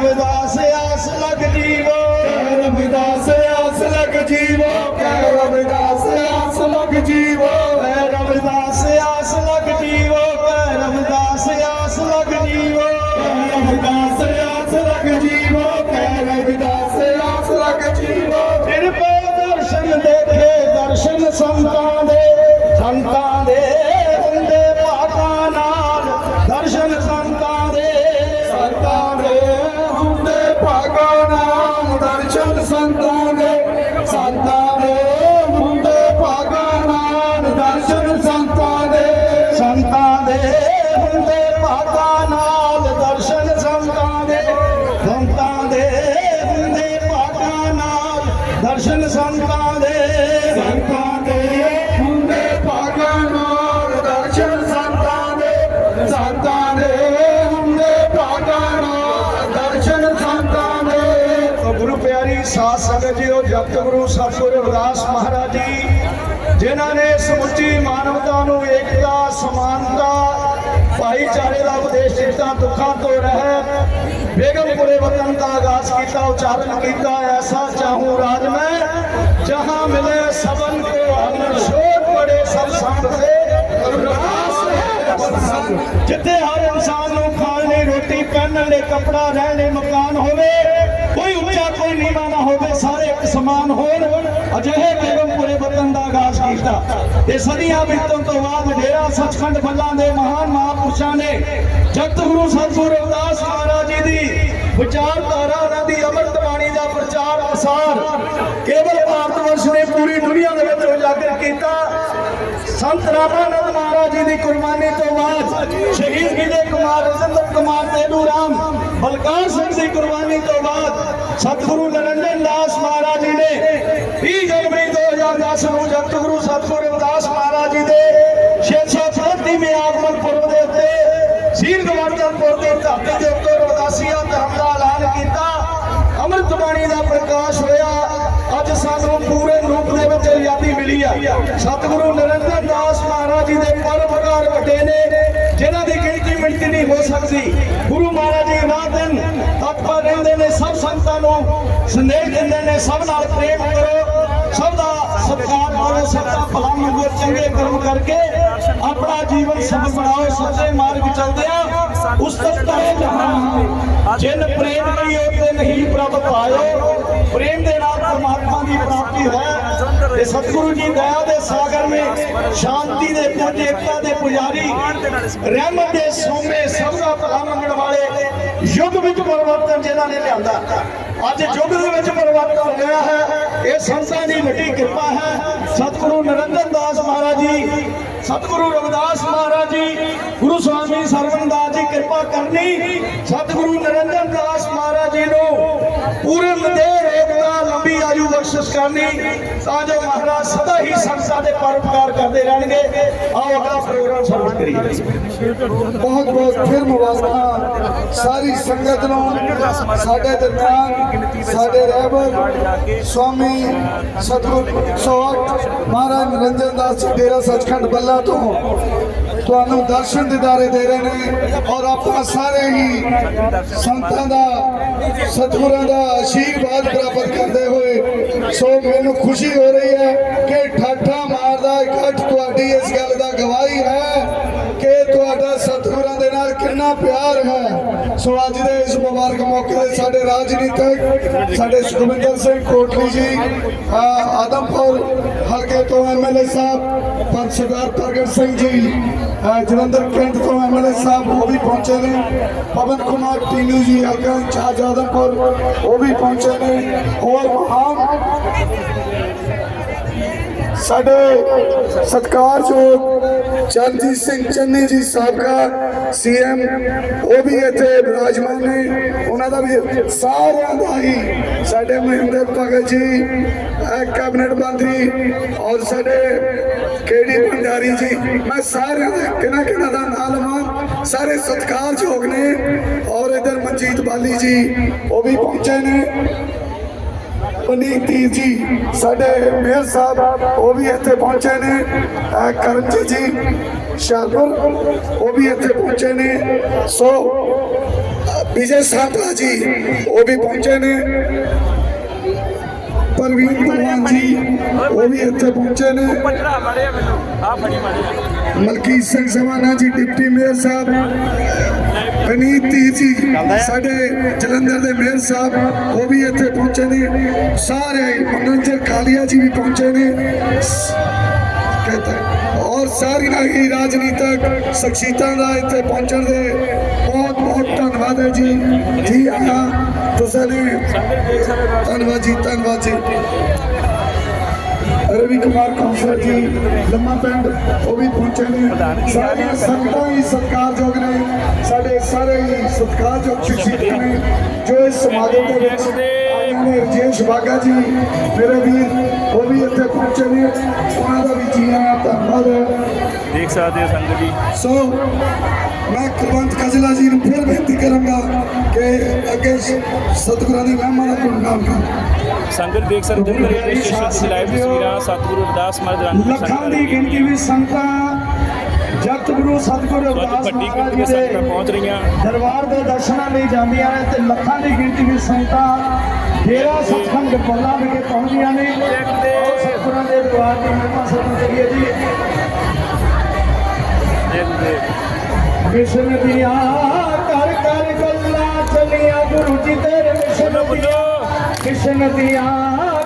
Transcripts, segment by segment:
ਰਵਿਦਾਸ ਆਸ ਲਗ ਜੀਵੋ। ਗੈ ਰਵਿਦਾਸ ਆਸ ਲਗ ਜੀਵੋ। ਗੈ ਰਵਿਦਾਸ ਆਸ ਲਗ ਜੀਵੋ। ਗੈ ਰਵਿਦਾਸ ਆਸ Chau, Santa. ਸੰਗਤ ਜੀਓ ਗੁਰੂ ਸਤਿਗੁਰੂ ਰਵਿਦਾਸ ਮਹਾਰਾਜ ਜੀ, ਜਿਨ੍ਹਾਂ ਨੇ ਸਮੁੱਚੀ ਮਾਨਵਤਾ ਨੂੰ ਏਕਤਾ, ਸਮਾਨਤਾ, ਭਾਈਚਾਰੇ ਦਾ ਉਪਦੇਸ਼ ਦਿੱਤਾ, ਦੁੱਖਾਂ ਤੋਂ ਰਹਿਤ, ਬੇਗਮਪੁਰੇ ਵਤਨ ਦਾ ਆਗਾਜ਼ ਕੀਤਾ, ਉਚਾਰਨ ਕੀਤਾ, ਐਸਾ ਚਾਹੂੰ ਰਾਜ ਮੈਂ, ਜਹਾਂ ਮਿਲੇ ਸਬਨ ਕੋ ਅਮਨ ਸ਼ੋਰ ਪੜੇ ਸਭ ਸੰਗ ਸੇ ਜਿੱਥੇ ਹਰ ਇਨਸਾਨ ਨੂੰ ਖਾਣ ਲਈ ਰੋਟੀ ਪਹਿਨਣ ਲਈ ਕੱਪੜਾ, ਰਹਿਣ ਲਈ ਮਕਾਨ ਹੋਵੇ, ਕੋਈ ਉੱਚਾ, ਕੋਈ ਨੀਵਾਂ ਨਾ ਸਮਾਨ ਹੋਣ ਅਜਿਹੇ ਬੇਗਮਪੁਰੇ ਵਤਨ ਦਾ ਆਗਾਜ਼ ਕੀਤਾ। ਤੇ ਸਦੀਆਂ ਬੀਤਣ ਤੋਂ ਬਾਅਦ ਡੇਰਾ ਸੱਚਖੰਡ ਫੱਲਾਂ ਦੇ ਮਹਾਨ ਮਹਾਂਪੁਰਸ਼ਾਂ ਨੇ ਜਗਤ ਗੁਰੂ ਰਵਿਦਾਸ ਮਹਾਰਾਜ ਜੀ ਦੀ ਵਿਚਾਰਧਾਰਾ ਉਹਨਾਂ ਦੀ ਅੰਮ੍ਰਿਤ ਬਾਣੀ ਦਾ ਪ੍ਰਚਾਰ ਪ੍ਰਸਾਰ ਕੇਵਲ ਭਾਰਤ ਵਰਸ਼ ਨੇ ਪੂਰੀ ਦੁਨੀਆ ਦੇ ਵਿੱਚ ਉਜਾਗਰ ਕੀਤਾ। ਸੰਤ ਰਾਮਾਨੰਦ ਮਹਾਰਾਜ ਜੀ ਦੀ ਕੁਰਬਾਨੀ ਤੋਂ ਬਾਅਦ ਸ਼ਹੀਦ ਵਿਜੇ ਕੁਮਾਰ, ਰਜਿੰਦਰ ਕੁਮਾਰ, ਤੇਲੂ ਰਾਮ, ਬਲਕਾਰ ਸਿੰਘ ਦੀ ਕੁਰਬਾਨੀ ਤੋਂ ਬਾਅਦ ਸਤਿਗੁਰੂ ਨਰਿੰਦਰ ਦਾਸ ਸਤਿਗੁਰੂ ਰਵਿਦਾਸ ਮਹਾਰਾਜ ਜੀ ਦੇ 635ਵੇਂ ਆਗਮਨ ਪੁਰਬ ਦੇ ਉੱਤੇ ਸੀਲ ਗਵਰਧਨਪੁਰ ਦੇ ਧਰਤੀ ਦੇ ਉੱਤੇ ਰਵਿਦਾਸੀਆ ਧਰਮ ਦਾ ਐਲਾਨ ਕੀਤਾ। ਅੰਮ੍ਰਿਤ ਬਾਣੀ ਦਾ ਪ੍ਰਕਾਸ਼ ਹੋਇਆ। ਅੱਜ ਸਾਨੂੰ ਪੂਰੇ ਰੂਪ ਦੇ ਵਿੱਚ ਆਜ਼ਾਦੀ ਮਿਲੀ ਆ। ਸਤਿਗੁਰੂ ਨਰਿੰਦਰ ਦਾਸ ਮਹਾਰਾਜ ਜੀ ਦੇ ਪਰਮਕਾਰ ਵੱਡੇ ਨੇ, ਜਿਨ੍ਹਾਂ ਦੀ ਗਿਣਤੀ ਮਿਣਤੀ ਨਹੀਂ ਹੋ ਸਕਦੀ। ਗੁਰੂ ਮਹਾਰਾਜ ਜੀ ਰਾਤ ਦਿਨ ਤਤਪਰ ਰਹਿੰਦੇ ਨੇ, ਸਭ ਸੰਤਾਂ ਨੂੰ ਸੰਦੇਸ਼ ਦਿੰਦੇ ਨੇ, ਸਭ ਨਾਲ ਪ੍ਰੇਮ ਕਰੋ, ਸਭ ਦਾ ਸਤਿਕਾਰ ਕਰੋ ਭਲਾ ਮੰਗੋ, ਚੰਗੇ ਕਰਮ ਕਰਕੇ ਆਪਣਾ ਜੀਵਨ ਸਫਲ ਬਣਾਓ, ਸੱਚੇ ਮਾਰਗ ਚੱਲਦੇ ਆ। ਉਸ ਤੱਕ ਹੈ ਜਹਾਂ ਜਿਨ ਪ੍ਰੇਮ ਕੀ ਤੇ ਨਹੀਂ ਪ੍ਰਭ ਪਾਇਓ। ਪ੍ਰੇਮ ਦੇ ਨਾਲ ਪਰਮਾਤਮਾ ਦੀ ਪ੍ਰਾਪਤੀ ਹੈ। ਤੇ ਸਤਿਗੁਰੂ ਜੀ ਦਇਆ ਦੇ ਸਾਗਰ ਵਿੱਚ ਸ਼ਾਂਤੀ ਦੇ ਪੁੰਜ, ਏਕਤਾ ਦੇ ਪੁਜਾਰੀ ਰਹਿਮਤ ਦੇ ਸੋਮੇ ਸਭ ਦਾ ਭਲਾ ਮੰਗਣ ਵਾਲੇ ਯੁੱਗ ਵਿੱਚ ਪਰਿਵਰਤਨ ਜਿਨ੍ਹਾਂ ਨੇ ਲਿਆਂਦਾ। ਅੱਜ ਯੁੱਗ ਦੇ ਵਿੱਚ ਪਰਿਵਰਤਨ ਹੋਇਆ ਹੈ। ਸੰਤਾਂ ਦੀ ਵੱਡੀ ਕਿਰਪਾ ਹੈ। ਸਤਿਗੁਰੂ ਨਰਿੰਦਰ ਦਾਸ ਮਹਾਰਾਜ ਜੀ, ਸਤਿਗੁਰੂ ਰਵਿਦਾਸ ਮਹਾਰਾਜ ਜੀ, ਗੁਰੂ ਸਵਾਮੀ ਸਰਵਨਦਾਸ ਜੀ ਕਿਰਪਾ ਕਰਨੀ। ਸਤਿਗੁਰੂ ਨਰਿੰਦਰ ਦਾਸ ਮਹਾਰਾਜ ਜੀ ਨੂੰ ਪੂਰੇ ਮਦੇਰ ਏਕਤਾ ਲੰਬੀ ਆਯੂ ਬਖਸ਼ਿਸ਼ ਕਰਨੀ, ਤਾਂ ਜੋ ਮਹਾਰਾਜ ਸਦਾ ਹੀ ਸੰਸਾਰ ਦੇ ਪਰਉਪਕਾਰ ਕਰਦੇ ਰਹਿਣਗੇ। ਆਓ ਅਗਲਾ ਪ੍ਰੋਗਰਾਮ ਸ਼ੁਰੂ ਕਰੀਏ। ਬਹੁਤ ਬਹੁਤ ਫਿਰ ਮੁਬਾਰਕਾਂ। ਸਾਰੀ ਸੰਗਤ ਨੂੰ, ਸਾਡੇ ਦਰਮਿਆਨ ਸਾਡੇ ਰਹਿਬਰ, ਸਵਾਮੀ ਸਤਿਗੁਰ ਸੋਹਟ ਮਹਾਰਾਜ ਨਿਰੰਜਨ ਦਾਸ ਜੀ ਡੇਰਾ ਸੱਚਖੰਡ ਬੱਲਾ ਤੋਂ ਤੁਹਾਨੂੰ ਦਰਸ਼ਨ ਦਿਦਾਰੇ ਦੇ ਰਹੇ ਨੇ ਔਰ ਆਪਾਂ ਸਾਰੇ ਹੀ ਸੰਤਾਂ ਦਾ ਸਤਿਗੁਰਾਂ ਦਾ ਆਸ਼ੀਰਵਾਦ ਪ੍ਰਾਪਤ ਕਰਦੇ ਹੋਏ ਸੋ ਮੈਨੂੰ ਖੁਸ਼ੀ ਹੋ ਰਹੀ ਹੈ ਕਿ ਠਾਠਾ ਮਾਰਦਾ ਇਕੱਠ ਤੁਹਾਡੀ ਇਸ ਗੱਲ ਦਾ ਗਵਾਹੀ ਹੈ ਕਿ ਤੁਹਾਡਾ ਸਤਿਗੁਰਾਂ ਦੇ ਨਾਲ ਕਿੰਨਾ ਪਿਆਰ ਹੈ। ਸੋ ਅੱਜ ਦੇ ਇਸ ਮੁਬਾਰਕ ਮੌਕੇ ਤੇ ਸਾਡੇ ਰਾਜਨੀਤਿਕ, ਸਾਡੇ ਸੁਖਵਿੰਦਰ ਸਿੰਘ ਕੋਟਲੀ ਜੀ ਆਦਮਪੁਰ ਹਲਕੇ ਤੋਂ ਐਮਐਲਏ ਸਾਹਿਬ ਪਰ ਸਰਦਾਰ ਪ੍ਰਗਟ ਸਿੰਘ ਜੀ ਜਲੰਧਰ ਕੈਂਟ ਤੋਂ ਐਮਐਲਏ ਸਾਹਿਬ ਉਹ ਵੀ ਪਹੁੰਚੇ ਨੇ। ਪਵਨ ਕੁਮਾਰ ਟੀਨੂ ਜੀ ਹਲਕਾ ਇੰਚਾਰਜ ਆਦਮਪੁਰ, ਉਹ ਵੀ ਪਹੁੰਚੇ ਨੇ। ਹੋਰ ਮਹਾਨ ਸਾਡੇ ਸਤਿਕਾਰਯੋਗ ਚਰਨਜੀਤ ਸਿੰਘ ਚੰਨੀ ਜੀ ਸਾਬਕਾ ਸੀਐਮ, ਉਹ ਵੀ ਇੱਥੇ ਵਿਰਾਜਮਾਨ ਨੇ। ਉਹਨਾਂ ਦਾ ਵੀ ਸਾਰਿਆਂ ਦਾ ਹੀ ਸਾਡੇ ਮਹਿੰਦਰ ਭਗਤ ਜੀ ਕੈਬਨਿਟ ਮੰਤਰੀ ਔਰ ਸਾਡੇ ਕੇਡੀ ਭੰਡਾਰੀ ਜੀ, ਮੈਂ ਸਾਰਿਆਂ ਦਾ ਕਿਹਨਾਂ ਕਿਹਨਾਂ ਦਾ ਨਾਮ ਲਵਾਂ, ਸਾਰੇ ਸਤਿਕਾਰਯੋਗ ਨੇ। ਔਰ ਇਧਰ ਮਨਜੀਤ ਬਾਲੀ ਜੀ, ਉਹ ਵੀ ਪਹੁੰਚੇ ਨੇ। ਪਨੀਤ ਤੀਰ ਜੀ, ਸਾਡੇ ਮੇਅਰ ਸਾਹਿਬ, ਉਹ ਵੀ ਇੱਥੇ ਪਹੁੰਚੇ ਨੇ। ਕਰਮਜੀਤ ਜੀ, ਸ਼ਾਹਪੁਰ, ਉਹ ਵੀ ਇੱਥੇ ਪਹੁੰਚੇ ਨੇ। ਸੋ, ਵਿਜੇ ਸਾਧਾ ਜੀ, ਉਹ ਵੀ ਪਹੁੰਚੇ ਨੇ। ਪਰਵੀਨ ਭਗਵਾਨ ਜੀ, ਉਹ ਵੀ ਇੱਥੇ ਪਹੁੰਚੇ ਨੇ। ਆ ਫੜੀ ਮਾਰਿਆ ਮਲਕੀਤ ਸਿੰਘ ਸਵਾਨਾ ਜੀ, ਡਿਪਟੀ ਮੇਅਰ ਸਾਹਿਬ ਪਨੀਤ ਤੀਰ ਜੀ, ਸਾਡੇ ਜਲੰਧਰ ਦੇ ਮੇਅਰ ਸਾਹਿਬ, ਉਹ ਵੀ ਇੱਥੇ ਪਹੁੰਚੇ ਨੇ। ਸਾਰੇ ਮਨੋਜਰ ਕਾਲੀਆ ਜੀ ਵੀ ਪਹੁੰਚੇ ਨੇ। ਕਹਿੰਦਾ ਔਰ ਸਾਰੀਆਂ ਹੀ ਰਾਜਨੀਤਿਕ ਸ਼ਖਸੀਅਤਾਂ ਦਾ ਇੱਥੇ ਪਹੁੰਚਣ ਦੇ ਬਹੁਤ ਬਹੁਤ ਧੰਨਵਾਦ ਹੈ ਜੀ। ਜੀ ਆਇਆਂ ਤੁਸੀਂ ਧੰਨਵਾਦ ਜੀ ਧੰਨਵਾਦ ਜੀ। ਰਵੀ ਕੁਮਾਰ ਕੌਂਸਲਰ ਜੀ ਲੰਮਾ ਪਿੰਡ ਉਹ ਵੀ ਪਹੁੰਚੇ ਨੇ ਸਾਰੀਆਂ ਸੰਗਤਾਂ ਹੀ ਸਤਿਕਾਰਯੋਗ ਨੇ। ਸਾਡੇ ਸਾਰੇ ਹੀ ਸਤਿਕਾਰਯੋਗ ਸ਼ਖਸੀਅਤਾਂ ਨੇ ਜੋ ਇਸ ਸਮਾਗਮ ਦੇ ਵਿੱਚ ਆਈਆਂ ਨੇ ਰਜੇਸ਼ ਬਾਗਾ ਜੀ ਮੇਰੇ ਵੀਰ ਉਹ ਵੀ ਇੱਥੇ ਪਹੁੰਚੇ ਨੇ। ਉਹਨਾਂ ਦਾ ਵੀ ਜੀ ਆਇਆਂ ਧੰਨਵਾਦ ਦੇਖ ਸਕਦੇ ਹੋ ਸੰਗਤ ਜੀ। ਸੋ ਮੈਂ ਕੁਲਵੰਤ ਕਜਲਾ ਜੀ ਨੂੰ ਫਿਰ ਬੇਨਤੀ ਕਰਾਂਗਾ ਕਿ ਅੱਗੇ ਸਤਿਗੁਰਾਂ ਦੀ ਮਹਿਮਾ ਦਾ ਗੁਣਗਾਨ ਕਰਨ ਸੰਗਤ ਦੇਖ ਸਕਦੇ ਹੋ ਰੇਲਵੇ ਸਟੇਸ਼ਨ ਦੀ ਲਾਈਵ ਤਸਵੀਰਾਂ ਸਤਿਗੁਰੂ ਅਰਦਾਸ ਮਹਾਰਾਜ ਰੰਗ ਲੱਖਾਂ ਦੀ ਗਿਣਤੀ ਵਿੱਚ ਸੰਗਤਾਂ ਜਗਤ ਗੁਰੂ ਸਤਿਗੁਰੂ ਅਰਦਾਸ ਵੱਡੀ ਗਿਣਤੀ ਜੀ ਵਿੱਚ ਸੰਗਤਾਂ ਦੇ ਪਹੁੰਚ ਰਹੀਆਂ। ਦਰਬਾਰ ਦੇ ਦਰਸ਼ਨਾਂ ਲਈ ਜਾਂਦੀਆਂ ਨੇ ਤੇ ਲੱਖਾਂ ਦੀ ਗਿਣਤੀ ਵਿੱਚ ਸੰਗਤਾਂ ਡੇਰਾ ਸਤਖੰਡ ਬੱਲਾ ਵਿਖੇ ਪਹੁੰਚੀਆਂ ਨੇ। ਸਤਿਗੁਰਾਂ ਦੇ ਦਰਬਾਰ ਦੀ ਮਹਿਮਾ ਸਰਵਣ ਕਰੀਏ ਜੀ। ਦੇਖਦੇ ਮਿਸ਼ਨ ਦੀਆਂ ਬੋਲੋ ਬੋਲੋ ਮਿਸ਼ਨ ਦੀਆਂ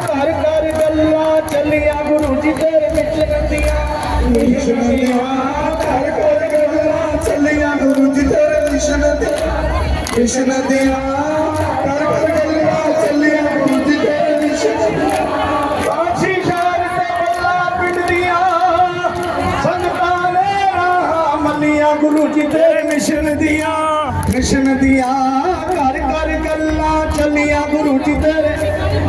ਕਰ ਕਰ ਗੱਲਾਂ ਚੱਲੀਆਂ, ਗੁਰੂ ਜੀ ਤੇਰੇ ਮਿਸ਼ਨ ਦੀਆਂ ਮਿਸ਼ਨ ਦੀਆਂ ਕਰ ਕਰ ਗੱਲਾਂ ਚੱਲੀਆਂ, ਗੁਰੂ ਜੀ ਤੇਰੇ ਮਿਸ਼ਨ ਦੇ ਮਿਸ਼ਨ ਦੀਆਂ ਕਰ ਕਰ ਗੱਲਾਂ ਚੱਲੀਆਂ, ਗੁਰੂ ਜੀ ਤੇਰੇ ਮਿਸ਼ਨ ਦੀਆਂ ਕਾਸ਼ੀ ਸ਼ਹਿਰ ਤੇ ਬੱਲਾ ਪਿੰਡ ਦੀਆਂ ਸੰਗਤਾਂ ਨੇ ਰਾਹਾਂ ਮੰਨੀਆਂ, ਗੁਰੂ ਜੀ ਤੇਰੇ ਮਿਸ਼ਨ ਦੀਆਂ ਮਿਸ਼ਨ ਦੀਆਂ ਘਰ ਘਰ ਚੱਲੀਆਂ ਗੁਰੂ ਜੀ ਤੇਰੇ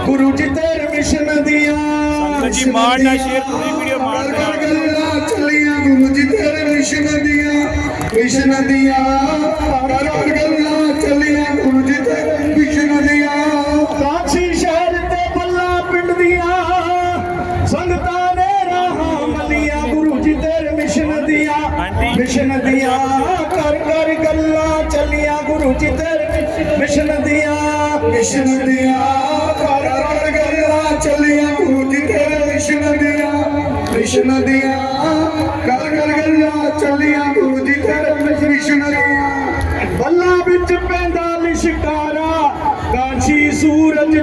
ਗੁਰੂ ਜੀ ਤੇਰੇ ਮਿਸ਼ਨ ਦੀਆਂ ਜੀ ਮਾਣ ਨਾਲ ਸ਼ੇਅਰ ਪੂਰੀ ਵੀਡੀਓ ਮਾਣ ਨਾਲ। ਗੱਲਾਂ ਚੱਲੀਆਂ ਗੁਰੂ ਜੀ ਤੇਰੇ ਮਿਸ਼ਨ ਦੀਆਂ ਮਿਸ਼ਨ ਦੀਆਂ। ਕਰ ਕਰ ਗੱਲਾਂ ਮਿਸ਼ਨ ਦੀਆਂ, ਕਰ ਕਰ ਗੱਲਾਂ ਚੱਲੀਆਂ ਗੁਰੂ ਜੀ ਤੇਰੇ ਮਿਸ਼ਨ ਦੀਆਂ। ਕ੍ਰਿਸ਼ਨ ਦੀਆਂ, ਕਰ ਕਰ ਗੱਲਾਂ ਚੱਲੀਆਂ ਗੁਰੂ ਜੀ ਤੇਰੇ ਮਿਸ਼ਨ ਦੀਆਂ। ਬੱਲਾ ਵਿੱਚ ਪੈਂਦਾ ਲਿਸ਼ਕਾਰਾ ਕਾਂਚੀ ਸੂਰਜ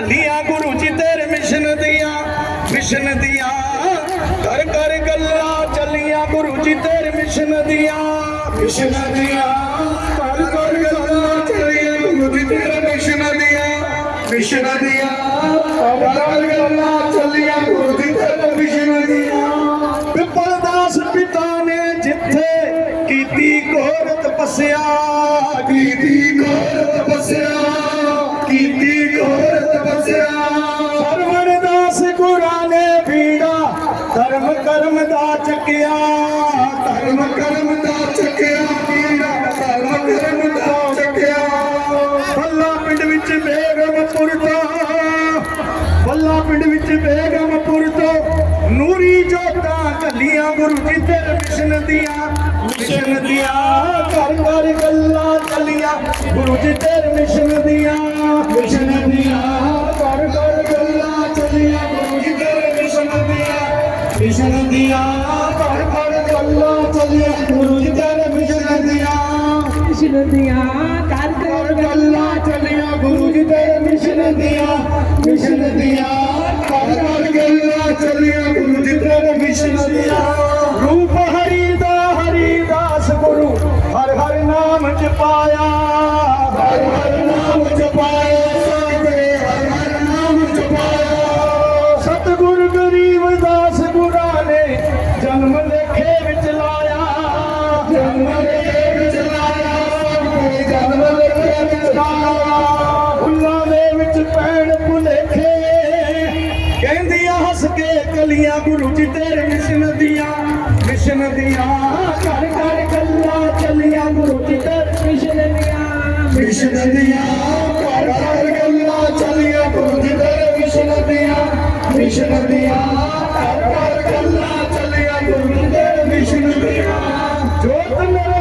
ਹੋਈਆਂ ਚੱਲੀਆਂ ਗੁਰੂ ਜੀ ਤੇਰੇ ਮਿਸ਼ਨ ਦੀਆਂ ਮਿਸ਼ਨ ਦੀਆਂ। ਕਰ ਕਰ ਗੱਲਾਂ ਚੱਲੀਆਂ ਗੁਰੂ ਜੀ ਤੇਰੇ ਮਿਸ਼ਨ ਦੀਆਂ। ਮਿਸ਼ਨ ਦੀਆਂ ਕਰ ਕਰ ਗੱਲਾਂ ਚੱਲੀਆਂ ਗੁਰੂ ਜੀ ਤੇਰੇ ਮਿਸ਼ਨ ਦੀਆਂ। ਮਿਸ਼ਨ ਦੀਆਂ ਚੱਲੀਆਂ ਗੁਰੂ ਜੀ ਤੇਰੇ ਮਿਸ਼ਨ ਦੀਆਂ ਮਿਸ਼ਨ ਦੀਆਂ ਘਰ ਘਰ ਗੱਲਾਂ ਚੱਲੀਆਂ ਗੁਰੂ ਜੀ ਤੇਰੇ ਮਿਸ਼ਨ ਦੀਆਂ ਮਿਸ਼ਨ ਦੀਆਂ ਘਰ ਘਰ ਗੱਲਾਂ ਚੱਲੀਆਂ ਗੁਰੂ ਜੀ ਤੇਰੇ ਮਿਸ਼ਨ ਦੀਆਂ ਮਿਸ਼ਨ ਦੀਆਂ ਘਰ ਘਰ ਗੱਲਾਂ ਚੱਲੀਆਂ ਗੁਰੂ ਜੀ ਤੇਰੇ ਮਿਸ਼ਨ ਦੀਆਂ ਮਿਸ਼ਨ ਦੀਆਂ ਕਰ ਕਰ ਕਰ ਗੱਲਾਂ ਚੱਲੀਆਂ ਗੁਰੂ ਗੱਲਾਂ ਚੱਲੀਆਂ ਗੁਰੂ ਜੀ ਤੇਰੇ ਮਿਸ਼ਨ ਦੀਆਂ ਰੂਪ ਹਰੀ ਦਾ ਹਰੀ ਦਾਸ ਗੁਰੂ, ਹਰ ਹਰ ਨਾਮ ਜਪਾਇਆ। ਹਰ ਹਰ ਨਾਮ ਜਪਾਇਆ। ਕਹਿੰਦੀਆਂ, ਹੱਸ ਕੇ ਕਲੀਆਂ, ਗੁਰੂ ਜੀ ਤੇਰੇ ਮਿਸ਼ਨ ਦੀਆਂ ਮਿਸ਼ਨ ਦੀਆਂ। ਘਰ ਘਰ ਗੱਲਾਂ ਚੱਲੀਆਂ, ਗੁਰੂ ਜੀ ਤੇਰੇ ਮਿਸ਼ਨ ਦੀਆਂ ਮਿਸ਼ਨ ਦੀਆਂ। ਘਰ ਘਰ ਗੱਲਾਂ ਚੱਲੀਆਂ, ਗੁਰੂ ਜੀ ਤੇਰੇ ਮਿਸ਼ਨ ਦੀਆਂ ਮਿਸ਼ਨ ਦੀਆਂ। ਘਰ ਘਰ ਗੱਲਾਂ ਚੱਲੀਆਂ, ਗੁਰੂ ਜੀ ਤੇਰੇ ਮਿਸ਼ਨ ਦੀਆਂ। ਜੋਤ ਨਿਰੰਜਨ